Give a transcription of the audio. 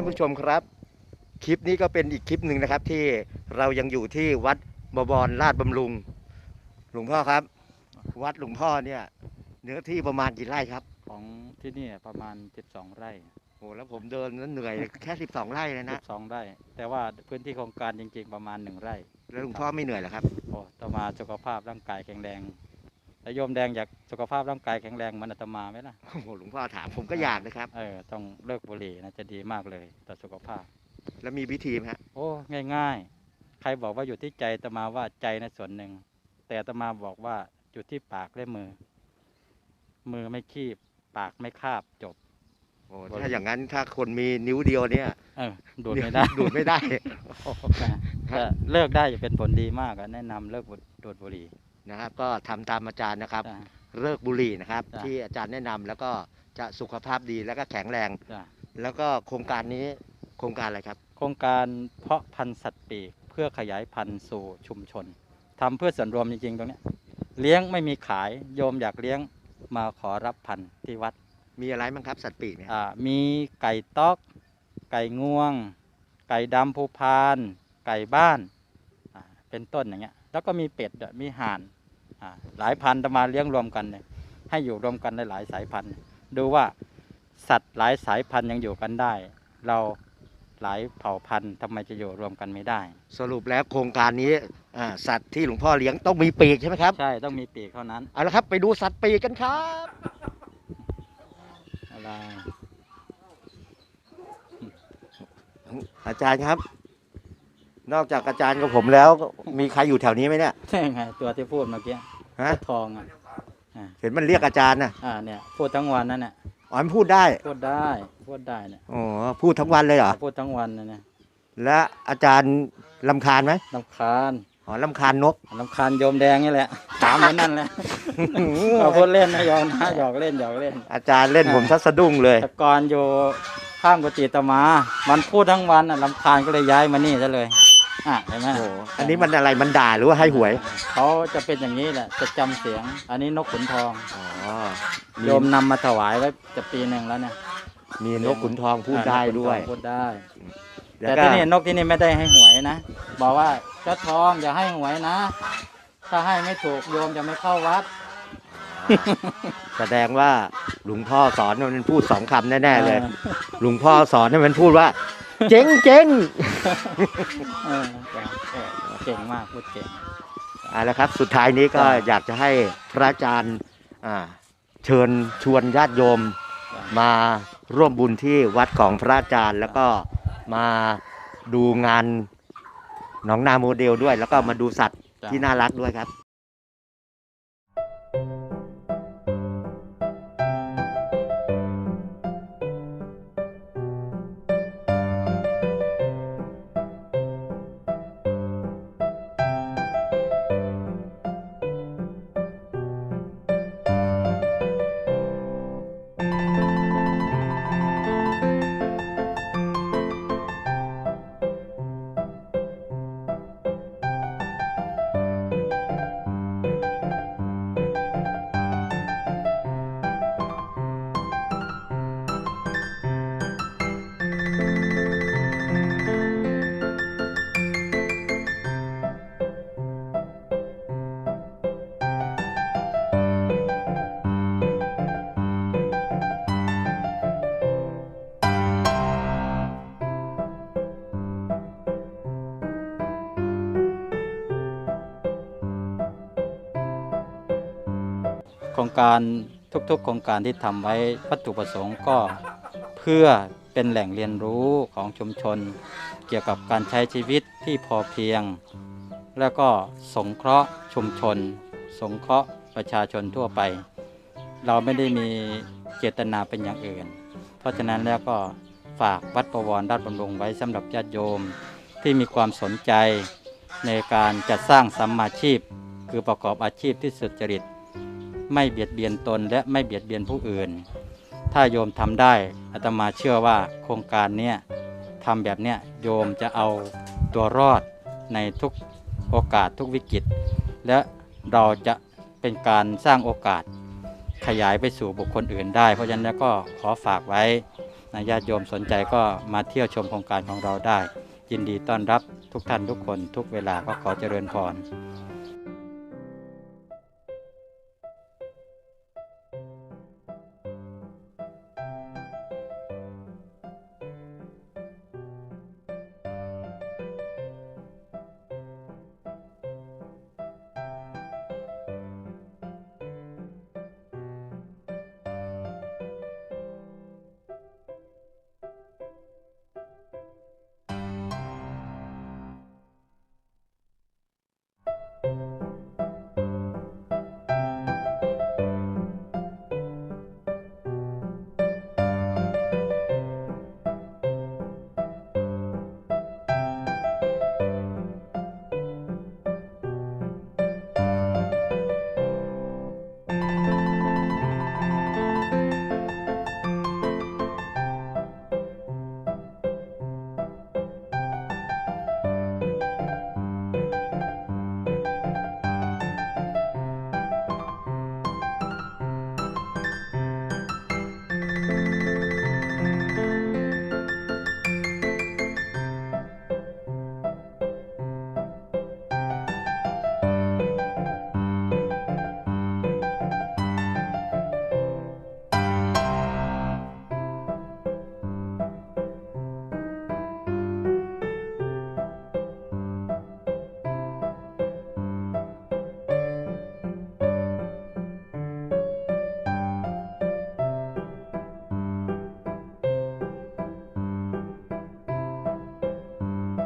านผู้ชมครับ คลิปนี้ก็เป็นอีกคลิปหนึ่งนะครับ ที่เรายังอยู่ที่วัดบวรราชบำรุง หลวงพ่อครับ วัดหลวงพ่อเนี่ยเนื้อที่ประมาณกี่ไร่ครับของที่นี่ประมาณ 12 ไร่โอ้แล้วผมเดินนั้นเหนื่อยแค่ 12 ไร่เลยนะ12ไร่แต่ว่าพื้นที่โครงการจริงๆประมาณ 1 ไร่ แล้วหลวงพ่อไม่เหนื่อยเหรอครับโอ้อาตมาสุขภาพร่างกายแข็งแรง แล้วโยมแดงอยากสุขภาพร่างกายแข็งแรงเหมือนอาตมาไหมล่ะโอ้โหหลวงพ่อถามผมก็อยากนะครับ เออต้องเลิกบุหรี่นะจะดีมากเลยต่อสุขภาพ แล้วมีวิธีไหมฮะโอ้ง่าย ๆ ใครบอกว่าอยู่ที่ใจอาตมาว่าใจในส่วนหนึ่ง แต่อาตมาบอกว่าอยู่ที่ปากและมือ มือไม่คีบ ปากไม่คาบจบ โอ้ถ้าอย่างนั้นถ้าคนมีนิ้วเดียวเนี่ยเออดูดไม่ได้ ดูดไม่ได้นะแต่เลิกได้จะเป็นผลดีมากอะแนะนำเลิกดูดบุหรี่ นะครับ ก็ทำตามอาจารย์นะครับจ้ะเลิกบุหรี่นะครับ จ้ะ ที่อาจารย์แนะนำแล้วก็จะสุขภาพดีแล้วก็แข็งแรง จ้ะแล้วก็โครงการนี้โครงการอะไรครับ โครงการเพาะพันธุ์สัตว์ปีกเพื่อขยายพันธุ์สู่ชุมชนทำเพื่อส่วนรวมจริงๆตรงเนี้ยเลี้ยงไม่มีขายโยมอยากเลี้ยงมาขอรับพันธุ์ที่วัดมีอะไรบ้างครับสัตว์ปีกเนี่ยอ่ามีไก่ต๊อก ไก่งวง ไก่ดำภูพาน ไก่บ้านอ่าเป็นต้นอย่างเงี้ยแล้วก็มีเป็ดด้วยมีห่านอ่า หลายพันธุ์จะมาเลี้ยงรวมกันเนี่ยให้อยู่รวมกันหลายๆสายพันธุ์ ดูว่าสัตว์หลายสายพันธุ์ยังอยู่กันได้ เราหลายเผ่าพันธุ์ทำไมจะอยู่รวมกันไม่ได้ สรุปแล้วโครงการนี้อ่าสัตว์ที่หลวงพ่อเลี้ยงต้องมีปีกใช่ไหมครับใช่ต้องมีปีกเท่านั้นเอาละครับไปดูสัตว์ปีกกันครับอะไรอาจารย์ครับ นอกจากอาจารย์กับผมแล้ว มีใครอยู่แถวนี้ไหมเนี่ย ใช่ไงตัวที่พูดเมื่อกี้ ฮะ ทองอะเห็นมันเรียกอาจารย์นะอ่าเนี่ยพูดทั้งวันนั่นแหละอ๋อมันพูดได้พูดได้พูดได้เนี่ยอ๋อพูดทั้งวันเลยเหรอพูดทั้งวันนะเนี่ยและอาจารย์ลำคาญไหมลำคาญอ๋อลำคาญนกลำคาญโยมแดงนี่แหละถามมันนั่นแหละเอาพูดเล่นนะโยมนะหยอกเล่นหยอกเล่น อาจารย์เล่นผมทัสะดุ้งเลยแต่ก่อนอยู่ข้างกุฏิอาตมา มันพูดทั้งวันอะลำคาญก็เลยย้ายมานี่ซะเลย อะเห็นไหมโอ้โหอันนี้มันอะไรมันด่าหรือว่าให้หวยเขาจะเป็นอย่างนี้แหละจะจำเสียง อันนี้นกขุนทองอ๋อโยมนำมาถวายไว้จะปีหนึ่งแล้วเนี่ยมีนกขุนทองพูดได้ด้วยพูดได้ แล้วแต่ก็ที่นี่นกที่นี่ไม่ได้ให้หวยนะ บอกว่าเจ้าทองอย่าให้หวยนะ ถ้าให้ไม่ถูกโยมจะไม่เข้าวัด แสดงว่าหลวงพ่อสอนมันพูดสองคำแน่ๆเลยออหลวงพ่อสอนให้มันพูดว่า เจ๊งเจ๊งเออเออเก่งมากพูดเก่ง เอ่าละครับ สุดท้ายนี้ก็จ้ะอยากจะให้พระอาจารย์อ่าเชิญชวนญาติโยมมาร่วมบุญที่วัดของพระอาจารย์ แล้วก็มาดูงานหนองนาโมเดลด้วย แล้วก็มาดูสัตว์จ้ะที่น่ารักด้วยครับ รงการทุกๆ โครงการที่ทำไว้วัตถุประสงค์ก็เพื่อเป็นแหล่งเรียนรู้ของชุมชน เกี่ยวกับการใช้ชีวิตที่พอเพียง แล้วก็สงเคราะห์ชุมชน สงเคราะห์ประชาชนทั่วไป เราไม่ได้มีเจตนาเป็นอย่างอื่น เพราะฉะนั้นแล้วก็ฝากวัดประวรราชบำรุงไว้สำหรับญาติโยมที่มีความสนใจในการจัดสร้างสัมมาชีพ คือประกอบอาชีพที่สุจริต ไม่เบียดเบียนตนและไม่เบียดเบียนผู้อื่น ถ้าโยมทำได้อาตมาเชื่อว่าโครงการเนี้ยทำแบบเนี้ยโยมจะเอาตัวรอดในทุกโอกาสทุกวิกฤต และเราจะเป็นการสร้างโอกาสขยายไปสู่บุคคลอื่นได้ เพราะฉะนั้นแล้วก็ขอฝากไว้นะญาติโยมสนใจก็มาเที่ยวชมโครงการของเราได้ ยินดีต้อนรับทุกท่านทุกคนทุกเวลาก็ขอเจริญพร